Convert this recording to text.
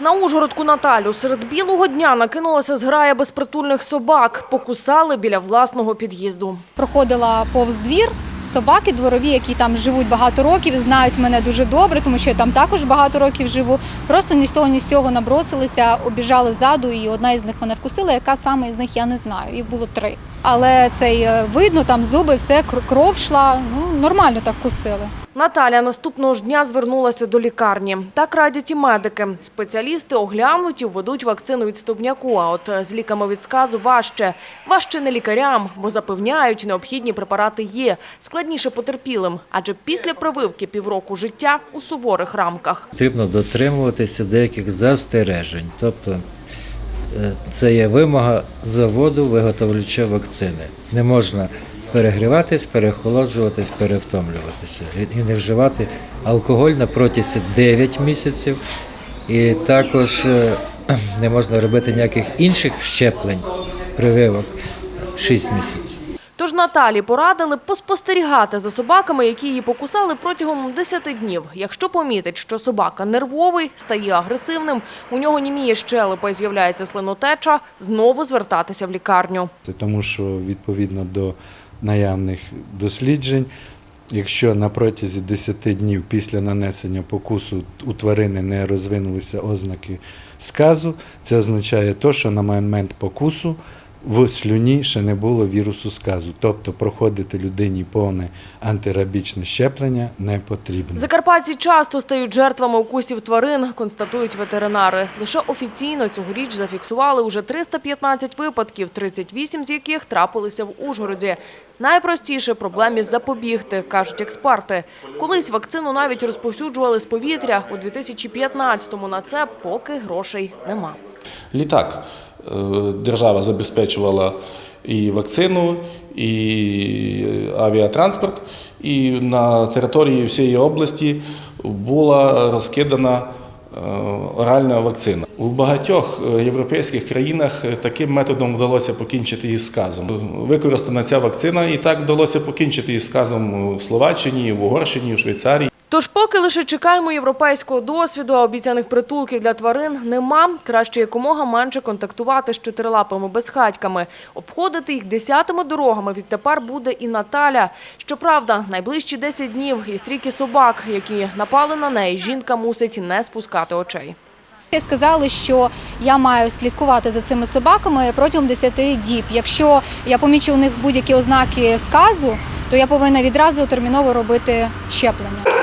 На Ужгородку Наталю серед білого дня накинулася зграя безпритульних собак. Покусали біля власного під'їзду. проходила повз двір. Собаки дворові, які там живуть багато років, знають мене дуже добре, тому що я там також багато років живу. Просто ні з того, ні з цього набросилися, обіжали ззаду, і одна із них мене вкусила. Яка саме із них я не знаю. Їх було три. Але цей е, видно, там зуби, все кр- кров йшла. Ну нормально так кусили. Наталя наступного ж дня звернулася до лікарні. Так радять і медики. Спеціалісти оглянуть і введуть вакцину від стовбняку. А от з ліками від сказу важче. Важче не лікарям, бо запевняють, необхідні препарати є. Складніше потерпілим, адже після прививки півроку життя у суворих рамках. Потрібно дотримуватися деяких застережень. Тобто е, це є вимога заводу виготовляча вакцини. Не можна перегріватись, перехолоджуватись, перевтомлюватися і не вживати алкоголь на протязі 9 місяців. І також е, не можна робити ніяких інших щеплень, прививок 6 місяців. Тож Наталі порадили поспостерігати за собаками, які її покусали протягом 10 днів. Якщо помітить, що собака нервовий, стає агресивним, у нього німіє щелепа і з'являється слинотеча, знову звертатися в лікарню. Це тому, що відповідно до наявних досліджень, якщо на протязі 10 днів після нанесення покусу у тварини не розвинулися ознаки сказу, це означає те, що на момент покусу в слюні ще не було вірусу сказу, тобто проходити людині повне антирабічне щеплення не потрібно. Закарпатці часто стають жертвами укусів тварин, констатують ветеринари. Лише офіційно цьогоріч зафіксували уже 315 випадків, 38 з яких трапилися в Ужгороді. Найпростіше проблемі запобігти, кажуть експерти. Колись вакцину навіть розповсюджували з повітря. У 2015-му на це поки грошей нема. Літак держава забезпечувала і вакцину, і авіатранспорт, і на території всієї області була розкидана е, оральна вакцина. У багатьох е, європейських країнах е, таким методом вдалося покінчити із сказом. Використана ця вакцина, і так вдалося покінчити із сказом в Словаччині, в Угорщині, в Швейцарії. Поки лише чекаємо європейського досвіду, а обіцяних притулків для тварин нема. Краще якомога менше контактувати з чотирилапими безхатьками. Обходити їх десятими дорогами відтепер буде і Наталя. Щоправда, найближчі 10 днів і стрійки собак, які напали на неї, жінка мусить не спускати очей. Сказали, що я маю слідкувати за цими собаками протягом 10 діб. Якщо я помічу у них будь-які ознаки сказу, то я повинна відразу терміново робити щеплення.